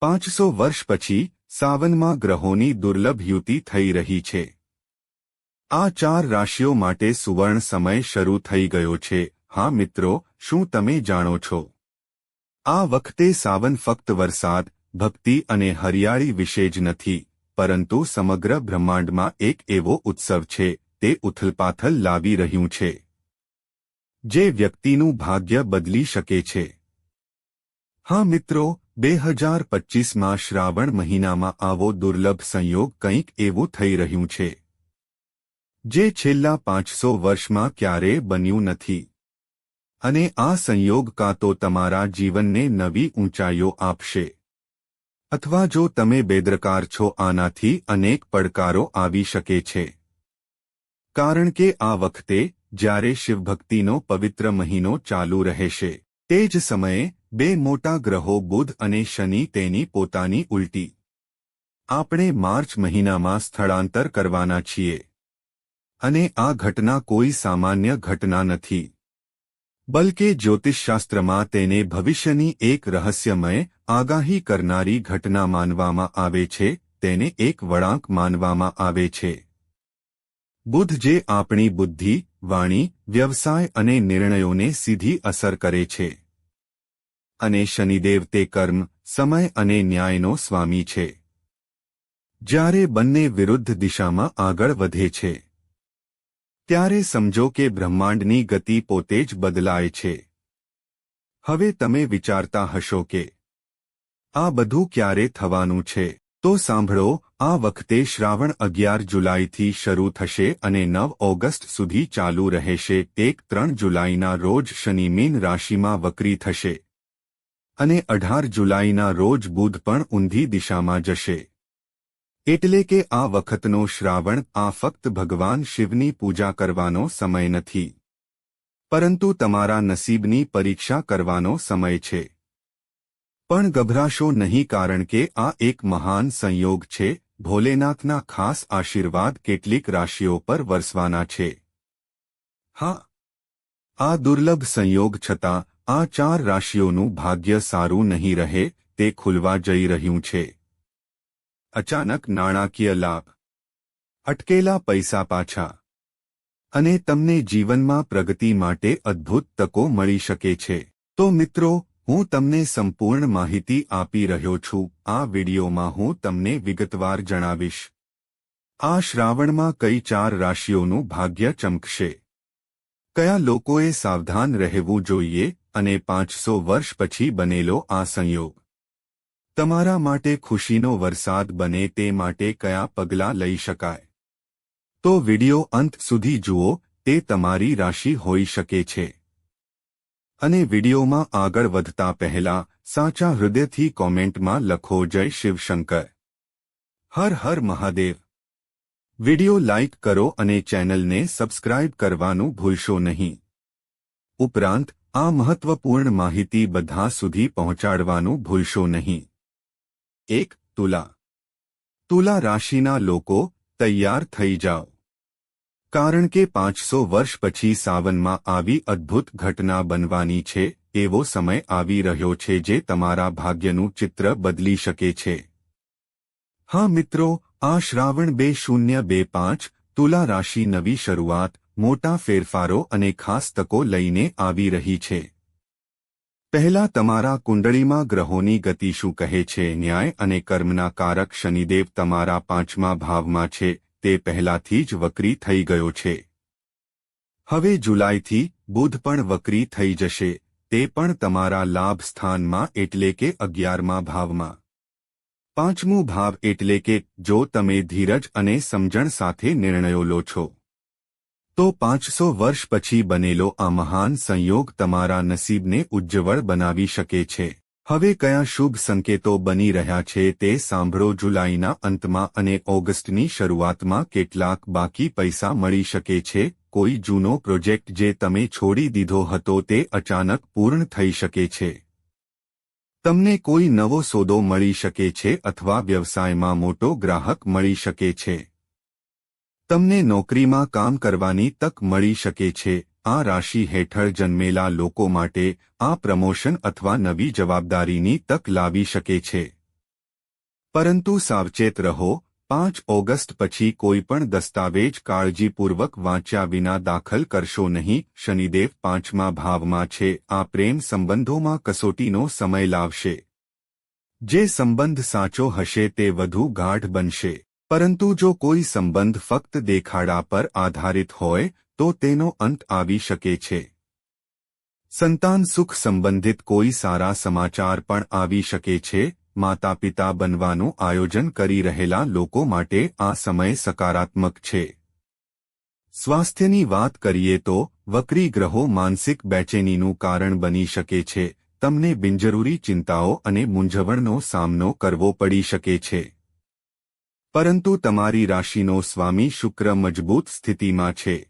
પાંચસો વર્ષ પછી સાવનમાં ગ્રહોની દુર્લભ યુતિ થઈ રહી છે. આ ચાર રાશિઓ માટે સુવર્ણ સમય શરૂ થઈ ગયો છે. હા મિત્રો, શું તમે જાણો છો? આ વખતે સાવન ફક્ત વરસાદ, ભક્તિ અને હરિયાળી વિશે જ નથી, પરંતુ સમગ્ર બ્રહ્માંડમાં એક એવો ઉત્સવ છે, તે ઉથલપાથલ લાવી રહ્યું છે. જે વ્યક્તિનું ભાગ્ય બદલી શકે છે. હા મિત્રો બે હજાર પચ્ચીસમાં શ્રાવણ મહિનામાં આવો દુર્લભ સંયોગ કંઈક એવું થઈ રહ્યું છે. જે છેલ્લા પાંચસો વર્ષમાં ક્યારેય બન્યું નથી. અને આ સંયોગ કાં તો તમારા જીવનને નવી ઊંચાઈઓ આપશે. અથવા જો તમે બેદરકાર છો, આનાથી અનેક પડકારો આવી શકે છે. કારણ કે આ વખતે, જ્યારે શિવભક્તિનો પવિત્ર મહિનો ચાલુ રહેશે, તે જ સમયે બે મોટા ગ્રહો બુધ અને શનિ તેની પોતાની ઉલટી. આપણે માર્ચ મહિનામાં સ્થળાંતર કરવાના છીએ. અને આ ઘટના કોઈ સામાન્ય ઘટના નથી. બલકે જ્યોતિષશાસ્ત્રમાં તેને ભવિષ્યની એક રહસ્યમય, આગાહી કરનારી ઘટના માનવામાં આવે છે, તેને એક વળાંક માનવામાં આવે છે. બુધ જે આપણી બુદ્ધિ, વાણી, વ્યવસાય અને નિર્ણયોને સીધી અસર કરે છે. અને શનિદેવ તે કર્મ, સમય અને ન્યાયનો સ્વામી છે. જ્યારે બંને વિરુદ્ધ દિશામાં આગળ વધે છે, ત્યારે સમજો કે બ્રહ્માંડની ગતિ પોતે જ બદલાય છે. હવે તમે વિચારતા હશો કે, આ બધું ક્યારે થવાનું છે? તો સાંભળો, આ વખતે શ્રાવણ અગિયાર જુલાઈથી શરૂ થશે અને નવ ઓગસ્ટ સુધી ચાલુ રહેશે. એક ત્રણ જુલાઈના રોજ શનિ મીન રાશિમાં વક્રી થશે. અને અઢાર જુલાઈના રોજ બુધ પણ ઊંધી દિશામાં જશે. એટલે કે આ વખતનો શ્રાવણ, આ ફક્ત ભગવાન શિવની પૂજા કરવાનો સમય નથી. પરંતુ તમારા નસીબની પરીક્ષા કરવાનો સમય છે. પણ ગભરાશો નહીં કારણ કે આ એક મહાન સંયોગ છે, ભોલેનાથના ખાસ આશીર્વાદ કેટલીક રાશિઓ પર વરસવાના છે. હા. આ દુર્લભ સંયોગ છતાં આ ચાર રાશિઓનું ભાગ્ય સારું નહીં રહે, તે ખુલવા જઈ રહ્યું છે. અચાનક નાણાકીય લાભ. અટકેલા પૈસા પાછા. અને તમને જીવનમાં પ્રગતિ માટે અદ્ભુત તકો મળી શકે છે. તો મિત્રો, હું તમને સંપૂર્ણ માહિતી આપી રહ્યો છું. આ વિડિયોમાં હું તમને વિગતવાર જણાવીશ. આ શ્રાવણમાં કઈ ચાર રાશિઓનું ભાગ્ય ચમકશે? કયા લોકોએ સાવધાન રહેવું જોઈએ? અને પાંચસો વર્ષ પછી બનેલો આ સંયોગ. તમારા માટે ખુશીનો વરસાદ બને તે માટે કયા પગલાં લઈ શકાય? તો વિડિયો અંત સુધી જુઓ, તે તમારી રાશિ હોઈ શકે છે. અને વિડીયોમાં આગળ વધતા પહેલા સાચા હૃદયથી કોમેન્ટમાં લખો જય શિવશંકર. હર હર મહાદેવ. વિડિયો લાઇક કરો અને ચેનલને સબસ્ક્રાઇબ કરવાનું ભૂલશો નહીં. ઉપરાંત આ મહત્વપૂર્ણ માહિતી બધા સુધી પહોંચાડવાનું ભૂલશો નહીં. એક, તુલા. તુલા રાશિના લોકો તૈયાર થઈ જાઓ. કારણ કે પાંચસો વર્ષ પછી સાવનમાં આવી અદ્ભુત ઘટના બનવાની છે, એવો સમય આવી રહ્યો છે જે તમારા ભાગ્યનું ચિત્ર બદલી શકે છે. હા મિત્રો, આ શ્રાવણ બે શૂન્ય બે પાંચ તુલા રાશિ નવી શરૂઆત મોટા ફેરફારો અને ખાસ તકો લઈને આવી રહી છે. પહેલા તમારા કુંડળીમાં ગ્રહોની ગતિ શું કહે છે? ન્યાય અને કર્મના કારક શનિદેવ તમારા પાંચમા ભાવમાં છે, તે પહેલાથી જ વક્રી થઈ ગયો છે. હવે જુલાઈથી બુધ પણ વક્રી થઈ જશે, તે પણ તમારા લાભ સ્થાનમાં એટલે કે અગિયારમા ભાવમાં. પાંચમું ભાવ એટલે કે જો તમે ધીરજ અને સમજણ સાથે નિર્ણયો લો છો. તો પાંચસો વર્ષ પછી બનેલો આ મહાન સંયોગ તમારા નસીબને ઉજ્જવળ બનાવી શકે છે. હવે કયા શુભ સંકેતો બની રહ્યા છે તે સાંભળો જુલાઈના અંતમાં અને ઓગસ્ટની શરૂઆતમાં કેટલાક બાકી પૈસા મળી શકે છે. કોઈ જૂનો પ્રોજેક્ટ જે તમે છોડી દીધો હતો તે અચાનક પૂર્ણ થઈ શકે છે. તમને કોઈ નવો સોદો મળી શકે છે અથવા વ્યવસાયમાં મોટો ગ્રાહક મળી શકે છે. તમને નોકરીમાં કામ કરવાની તક મળી શકે છે. આ રાશિ હેઠળ જન્મેલા લોકો માટે આ પ્રમોશન અથવા નવી જવાબદારીની તક લાવી શકે છે. પરંતુ સાવચેત રહો, પાંચ ઓગસ્ટ પછી કોઈ પણ દસ્તાવેજ કાળજીપૂર્વક વાંચ્યા વિના દાખલ કરશો નહીં. શનિદેવ પાંચમા ભાવમાં છે, આ પ્રેમ સંબંધોમાં કસોટીનો સમય લાવશે. જે સંબંધ સાચો હશે તે વધુ ગાઢ બનશે. પરંતુ જો કોઈ સંબંધ ફક્ત દેખાડા પર આધારિત હોય, તો તેનો અંત આવી શકે છે. સંતાન સુખ સંબંધિત કોઈ સારા સમાચાર પણ આવી શકે છે. માતા પિતા બનવાનું આયોજન કરી રહેલા લોકો માટે આ સમય સકારાત્મક છે. સ્વાસ્થ્યની વાત કરીએ તો, વક્રી ગ્રહો માનસિક બેચેનીનું કારણ બની શકે છે. તમને બિનજરૂરી ચિંતાઓ અને મૂંઝવણનો સામનો કરવો પડી શકે છે. પરંતુ તમારી રાશિનો સ્વામી શુક્ર મજબૂત સ્થિતિમાં છે.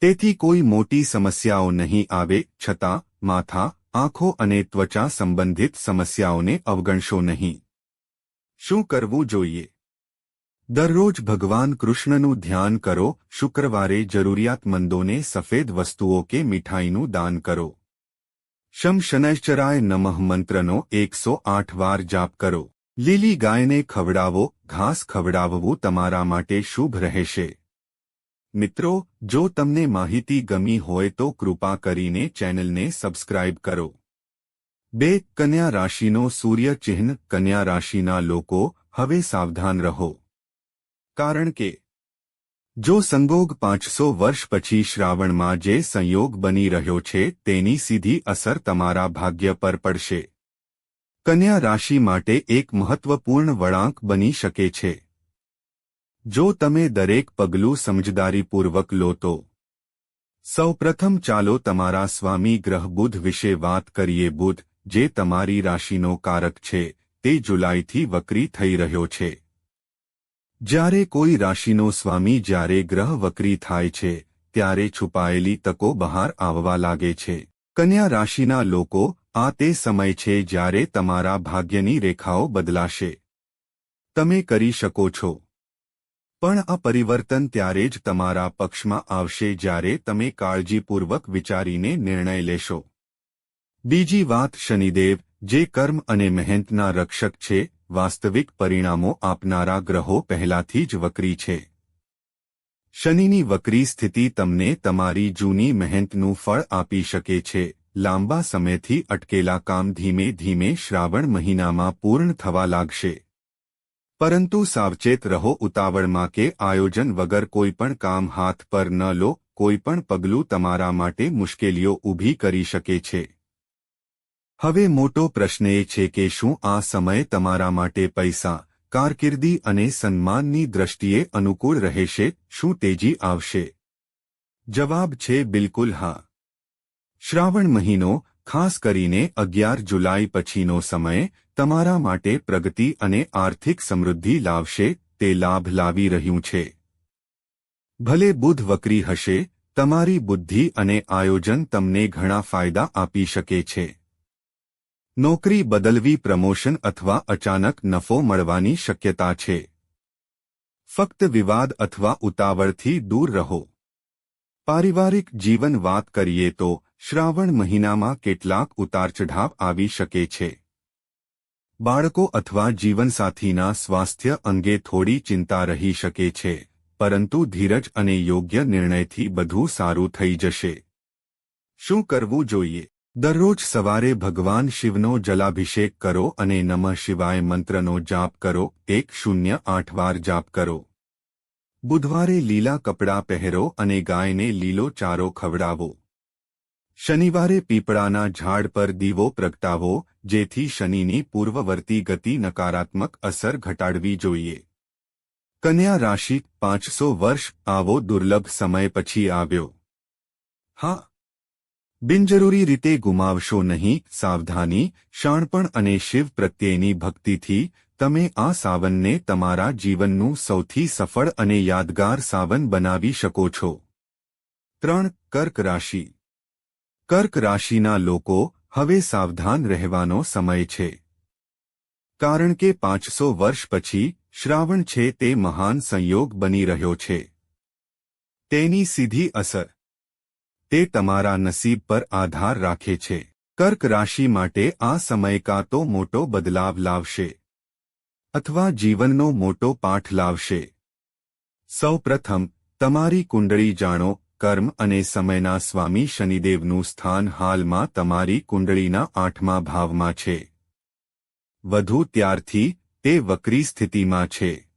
તેથી કોઈ મોટી સમસ્યાઓ નહીં આવે, છતાં, માથા, આંખો અને ત્વચા સંબંધિત સમસ્યાઓને અવગણશો નહીં. શું કરવું જોઈએ? દરરોજ ભગવાન કૃષ્ણનું ધ્યાન કરો, શુક્રવારે જરૂરિયાતમંદોને સફેદ વસ્તુઓ કે મીઠાઈનું દાન કરો. શમ શનૈશ્ચરાય નમઃ મંત્રનો એકસો આઠ વાર જાપ કરો. લીલી ગાયને ખવડાવો, ઘાસ ખવડાવવું તમારા માટે શુભ રહેશે. મિત્રો, જો તમને માહિતી ગમી હોય તો કૃપા કરીને ચેનલને સબસ્ક્રાઇબ કરો. બે, કન્યા રાશિનો સૂર્ય ચિહ્ન, કન્યા રાશિના લોકો, હવે સાવધાન રહો. કારણ કે, જો સંગોગ પાંચસો વર્ષ પછી શ્રાવણમાં જે સંયોગ બની રહ્યો છે, તેની સીધી અસર તમારા ભાગ્ય પર પડશે. કન્યા રાશિ માટે એક મહત્વપૂર્ણ વળાંક બની શકે છે. જો તમે દરેક પગલું સમજદારીપૂર્વક લો તો. સૌપ્રથમ ચાલો તમારા સ્વામી ગ્રહ બુધ વિશે વાત કરીએ. બુધ, જે તમારી રાશિનો કારક છે, તે જુલાઈથી વક્રી થઈ રહ્યો છે. જ્યારે કોઈ રાશિનો સ્વામી જ્યારે ગ્રહ વક્રી થાય છે, ત્યારે છુપાયેલી તકો બહાર આવવા લાગે છે. કન્યા રાશિના લોકો આ તે સમય છે જ્યારે તમારા ભાગ્યની રેખાઓ બદલાશે. તમે કરી શકો છો. પણ આ પરિવર્તન ત્યારે જ તમારા પક્ષમાં આવશે જ્યારે તમે કાળજીપૂર્વક વિચારીને નિર્ણય લેશો. બીજી વાત શનિદેવ, જે કર્મ અને મહેનતના રક્ષક છે, વાસ્તવિક પરિણામો આપનારા ગ્રહો પહેલાથી જ વક્રી છે. શનિની વક્રી સ્થિતિ તમને તમારી જૂની મહેનતનું ફળ આપી શકે છે. લાંબા સમયથી અટકેલા કામ ધીમે ધીમે શ્રાવણ મહિનામાં પૂર્ણ થવા લાગશે. પરંતુ સાવચેત રહો ઉતાવળમાં કે આયોજન વગર કોઈપણ કામ હાથ પર ન લો કોઈપણ પગલું તમારા માટે મુશ્કેલીઓ ઊભી કરી શકે છે. હવે મોટો પ્રશ્ન એ છે કે શું આ સમય તમારા માટે પૈસા, કારકિર્દી અને સન્માનની દ્રષ્ટિએ અનુકૂળ રહેશે, શું તેજી આવશે? જવાબ છે બિલકુલ હા. શ્રાવણ મહિનો, ખાસ કરીને અગિયાર જુલાઈ પછીનો સમય, તમારા માટે પ્રગતિ અને આર્થિક સમૃદ્ધિ લાવશે, તે લાભ લાવી રહ્યું છે. ભલે બુધ વક્રી હશે, તમારી બુદ્ધિ અને આયોજન તમને ઘણા ફાયદા આપી શકે છે. નોકરી બદલવી, પ્રમોશન અથવા અચાનક નફો મળવાની શક્યતા છે. ફક્ત વિવાદ અથવા ઉતાવળથી દૂર રહો. પારિવારિક જીવન વાત કરીએ તો શ્રાવણ મહિનામાં કેટલાક ઉતારચઢાવ આવી શકે છે. બાળકો અથવા જીવનસાથીના સ્વાસ્થ્ય અંગે થોડી ચિંતા રહી શકે છે, પરંતુ ધીરજ અને યોગ્ય નિર્ણયથી બધું સારું થઈ જશે. શું કરવું જોઈએ? દરરોજ સવારે ભગવાન શિવનો જલાભિષેક કરો અને નમઃ શિવાય મંત્રનો જાપ કરો. એક શૂન્ય આઠ વાર જાપ કરો. બુધવારે લીલા કપડાં પહેરો અને ગાયને લીલો ચારો ખવડાવો. શનિવારે પીપળાના ઝાડ પર દીવો પ્રગટાવો, જેથી શનિની પૂર્વવર્તી ગતિ નકારાત્મક અસર ઘટાડવી જોઈએ. કન્યા રાશિ, પાંચસો વર્ષ, આવો દુર્લભ સમય પછી આવ્યો. હા. બિનજરૂરી રીતે ગુમાવશો નહીં, સાવધાની શાણપણ અને શિવ પ્રત્યેની ભક્તિથી, તમે આ સાવનને તમારા જીવનનું સૌથી સફળ અને યાદગાર સાવન બનાવી શકો છો. ત્રણ, કર્ક રાશિ. કર્ક રાશિના લોકો હવે સાવધાન રહેવાનો સમય છે. કારણ કે પાંચસો વર્ષ પછી શ્રાવણ છે તે મહાન સંયોગ બની રહ્યો છે. તેની સીધી અસર. તે તમારા નસીબ પર આધાર રાખે છે. કર્ક રાશિ માટે આ સમય કાં તો મોટો બદલાવ લાવશે. અથવા જીવનનો મોટો પાઠ લાવશે. સૌપ્રથમ, તમારી કુંડળી જાણો કર્મ અને સમયના સ્વામી શનિદેવનું સ્થાન હાલમાં તમારી કુંડળીના આઠમા ભાવમાં છે. વધુ ત્યારથી તે વક્રી સ્થિતિમાં છે.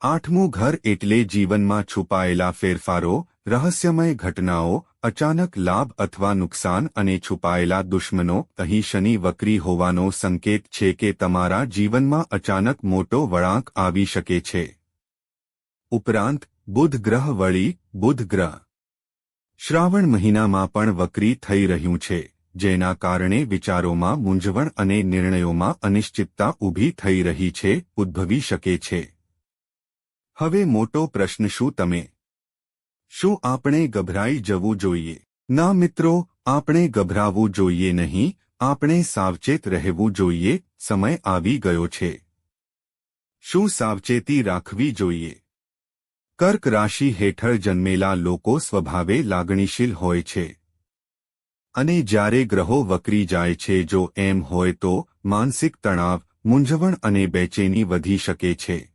આઠમું ઘર એટલે જીવનમાં છુપાયેલા ફેરફારો, રહસ્યમય ઘટનાઓ, અચાનક લાભ અથવા નુકસાન અને છુપાયેલા દુશ્મનો, અહીં શનિ વક્રી હોવાનો સંકેત છે કે તમારા જીવનમાં અચાનક મોટો વળાંક આવી શકે છે. ઉપરાંત, બુધ ગ્રહ વળી બુધ ગ્રહ. શ્રાવણ મહિનામાં પણ વક્રી થઈ રહ્યું છે, જેના કારણે વિચારોમાં મૂંઝવણ અને નિર્ણયોમાં અનિશ્ચિતતા ઊભી થઈ રહી છે, ઉદ્ભવી શકે છે. હવે મોટો પ્રશ્ન શું તમે? શું આપણે ગભરાઈ જવું જોઈએ? ના મિત્રો, આપણે ગભરાવું જોઈએ નહીં, આપણે સાવચેત રહેવું જોઈએ, સમય આવી ગયો છે. શું સાવચેતી રાખવી જોઈએ? કર્ક રાશિ હેઠળ જન્મેલા લોકો સ્વભાવે લાગણીશીલ હોય છે. અને જ્યારે ગ્રહો વકરી જાય છે, જો એમ હોય તો માનસિક તણાવ, મૂંઝવણ અને બેચેની વધી શકે છે.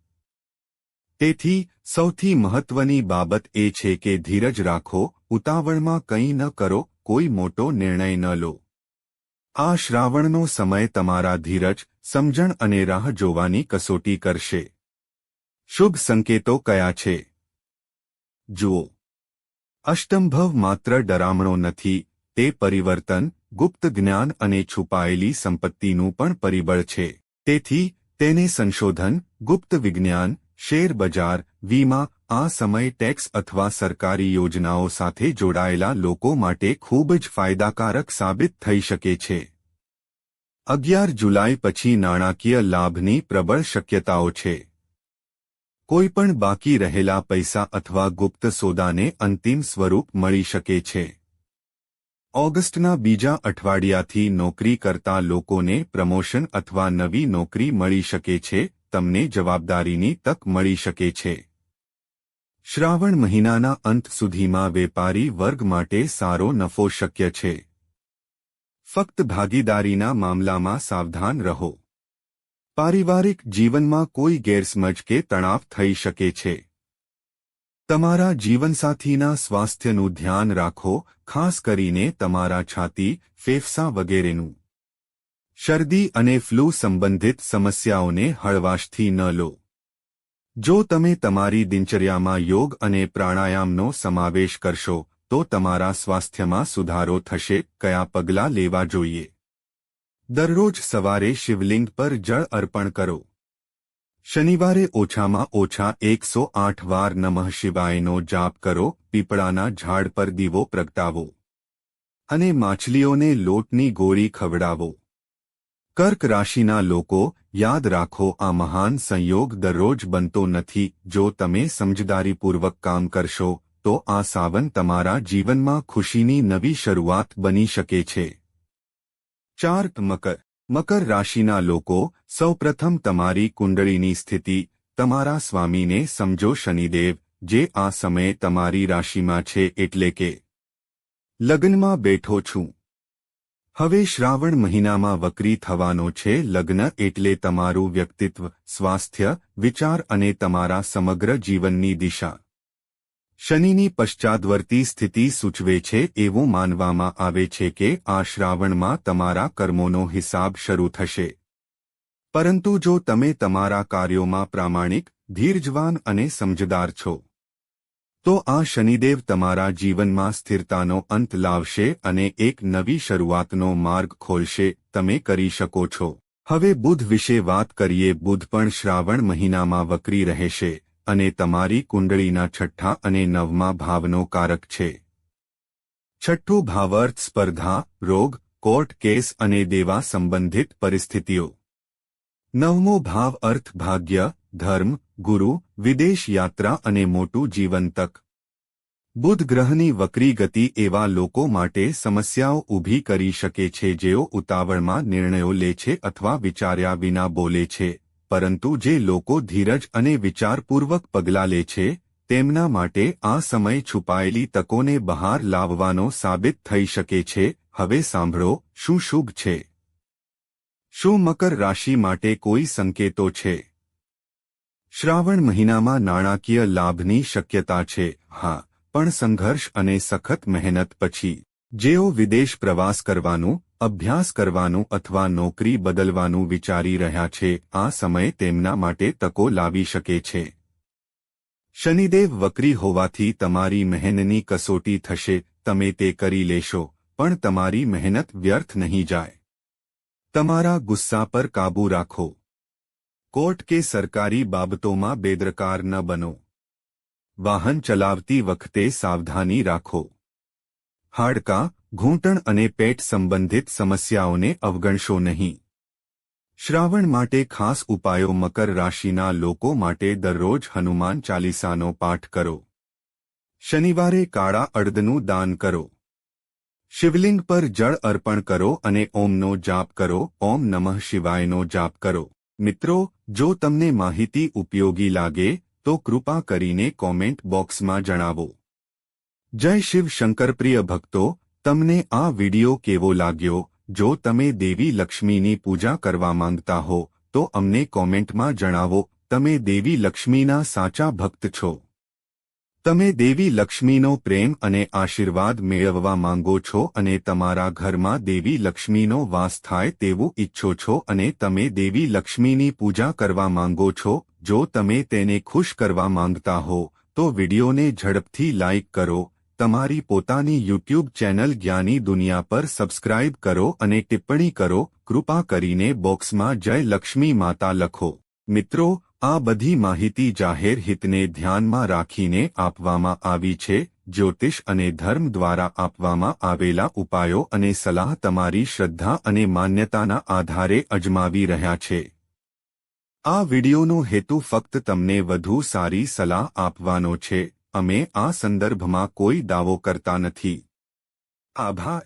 તેથી, સૌથી મહત્વની બાબત એ છે કે ધીરજ રાખો, ઉતાવળમાં કંઈ ન કરો, કોઈ મોટો નિર્ણય ન લો. આ શ્રાવણનો સમય તમારા ધીરજ, સમજણ અને રાહ જોવાની કસોટી કરશે. શુભ સંકેતો કયા છે? જુઓ. અષ્ટમભવ માત્ર ડરામણો નથી, તે પરિવર્તન, ગુપ્ત જ્ઞાન અને છુપાયેલી સંપત્તિનું પણ પરિબળ છે. તેથી, તેને સંશોધન, ગુપ્ત વિજ્ઞાન, શેર બજાર, વીમા, આ સમય ટેક્સ અથવા સરકારી યોજનાઓ સાથે જોડાયેલા લોકો માટે ખૂબ જ ફાયદાકારક સાબિત થઈ શકે છે. અગિયાર જુલાઈ પછી નાણાકીય લાભની પ્રબળ શક્યતાઓ છે. કોઈપણ બાકી રહેલા પૈસા અથવા ગુપ્ત સોદાને અંતિમ સ્વરૂપ મળી શકે છે. ઓગસ્ટના બીજા અઠવાડિયાથી નોકરી કરતા લોકોને પ્રમોશન અથવા નવી નોકરી મળી શકે છે, તમને જવાબદારીની તક મળી શકે છે. શ્રાવણ મહિનાના અંત સુધીમાં વેપારી વર્ગ માટે સારો નફો શક્ય છે. ફક્ત ભાગીદારીના મામલામાં સાવધાન રહો. પારિવારિક જીવનમાં કોઈ ગેરસમજ કે તણાવ થઈ શકે છે. તમારા જીવનસાથીના સ્વાસ્થ્યનું ધ્યાન રાખો, ખાસ કરીને તમારા છાતી, ફેફસા વગેરેનું. શરદી અને ફ્લૂ સંબંધિત સમસ્યાઓને હળવાશથી ન લો. જો તમે તમારી દિનચર્યામાં યોગ અને પ્રાણાયામનો સમાવેશ કરશો, તો તમારા સ્વાસ્થ્યમાં સુધારો થશે, કયા પગલાં લેવા જોઈએ? દરરોજ સવારે શિવલિંગ પર જળ અર્પણ કરો. શનિવારે ઓછામાં ઓછા એકસો આઠ વાર નમઃ શિવાયનો જાપ કરો, પીપળાના ઝાડ પર દીવો પ્રગટાવો. અને માછલીઓને લોટની ગોળી ખવડાવો. કર્ક રાશિના લોકો, યાદ રાખો આ મહાન સંયોગ દરરોજ બનતો નથી. જો તમે સમજદારીપૂર્વક કામ કરશો, તો આ સાવન તમારા જીવનમાં ખુશીની નવી શરૂઆત બની શકે છે. ચાર મકર. મકર રાશિના લોકો, સૌપ્રથમ તમારી કુંડળીની સ્થિતિ, તમારા સ્વામીને સમજો શનિદેવ, જે આ સમયે તમારી રાશિમાં છે એટલે કે લગ્નમાં બેઠો છું. હવે શ્રાવણ મહિનામાં વક્રી થવાનો છે લગ્ન એટલે તમારું વ્યક્તિત્વ, સ્વાસ્થ્ય, વિચાર અને તમારા સમગ્ર જીવનની દિશા. શનિની પશ્ચાદવર્તી સ્થિતિ સૂચવે છે એવું માનવામાં આવે છે કે આ શ્રાવણમાં તમારા કર્મોનો હિસાબ શરૂ થશે. પરંતુ જો તમે તમારા કાર્યોમાં પ્રામાણિક, ધીરજવાન અને સમજદાર છો, તો આ શનિદેવ તમારા જીવનમાં સ્થિરતાનો અંત લાવશે અને એક નવી શરૂઆતનો માર્ગ ખોલશે, તમે કરી શકો છો. હવે બુધ વિશે વાત કરીએ, બુધ પણ શ્રાવણ મહિનામાં વકરી રહેશે. અને તમારી કુંડળીના છઠ્ઠા અને નવમા ભાવનો કારક છે. છઠ્ઠું ભાવાર્થ સ્પર્ધા, રોગ, કોર્ટ કેસ અને દેવા સંબંધિત પરિસ્થિતિઓ. નવમો ભાવ અર્થ ભાગ્ય, ધર્મ, ગુરુ, વિદેશ યાત્રા અને મોટું જીવન તક. બુધ ગ્રહની વક્રી ગતિ એવા લોકો માટે સમસ્યાઓ ઊભી કરી શકે છે જેઓ ઉતાવળમાં નિર્ણયો લે છે અથવા વિચાર્યા વિના બોલે છે. પરંતુ જે લોકો ધીરજ અને વિચારપૂર્વક પગલાં લે છે, તેમના માટે આ સમય છુપાયેલી તકોને બહાર લાવવાનો સાબિત થઈ શકે છે. હવે સાંભળો, શું શુભ છે? શું મકર રાશિ માટે કોઈ સંકેતો છે? શ્રાવણ મહિનામાં નાણાકીય લાભની શક્યતા છે. હા, પણ સંઘર્ષ અને સખત મહેનત પછી. જેઓ વિદેશ પ્રવાસ કરવાનું, અભ્યાસ કરવાનું અથવા નોકરી બદલવાનું વિચારી રહ્યા છે, આ સમય તેમના માટે તકો લાવી શકે છે. શનિદેવ વક્રી હોવાથી તમારી મહેનની કસોટી થશે, તમે તે કરી લેશો, પણ તમારી મહેનત વ્યર્થ નહીં જાય. તમારા ગુસ્સા પર કાબૂ રાખો. કોર્ટ કે સરકારી બાબતોમાં બેદરકાર ન બનો. વાહન ચલાવતી વખતે સાવધાની રાખો. હાડકાં, ઘૂંટણ અને પેટ સંબંધિત સમસ્યાઓને અવગણશો નહીં. શ્રાવણ માટે ખાસ ઉપાયો મકર રાશિના લોકો માટે દરરોજ હનુમાન ચાલીસાનો પાઠ કરો. શનિવારે કાળા અડદનું દાન કરો. શિવલિંગ પર જળ અર્પણ કરો અને ઓમનો જાપ કરો, ઓમ નમઃ શિવાયનો જાપ કરો. મિત્રો, જો તમને માહિતી ઉપયોગી લાગે, તો કૃપા કરીને કોમેન્ટ બોક્સમાં જણાવો. જય શિવ શંકરપ્રિય ભક્તો, તમને આ વિડિયો કેવો લાગ્યો? જો તમે દેવી લક્ષ્મીની પૂજા કરવા માંગતા હો, તો અમને કોમેન્ટમાં જણાવો, તમે દેવી લક્ષ્મીના સાચા ભક્ત છો. તમે દેવી લક્ષ્મીનો પ્રેમ અને આશીર્વાદ મેળવવા માંગો છો અને તમારા ઘરમાં દેવી લક્ષ્મીનો વાસ થાય તેવું ઈચ્છો છો અને તમે દેવી લક્ષ્મીની પૂજા કરવા માંગો છો, જો તમે તેને ખુશ કરવા માંગતા હો, તો વિડિયોને ઝડપથી લાઇક કરો તમારી પોતાની યુટ્યુબ ચેનલ જ્ઞાની દુનિયા પર સબસ્ક્રાઇબ કરો અને ટિપ્પણી કરો, કૃપા કરીને બોક્સમાં જય લક્ષ્મી માતા લખો. મિત્રો, આ બધી માહિતી જાહેર હિતને ધ્યાનમાં રાખીને આપવામાં આવી છે, જ્યોતિષ અને ધર્મ દ્વારા આપવામાં આવેલા ઉપાયો અને સલાહ તમારી શ્રદ્ધા અને માન્યતાના આધારે અજમાવી રહ્યા છે. આ વિડિયોનો હેતુ ફક્ત તમને વધુ સારી સલાહ આપવાનો છે. અમે આ સંદર્ભમાં કોઈ દાવો કરતા નથી. આભાર.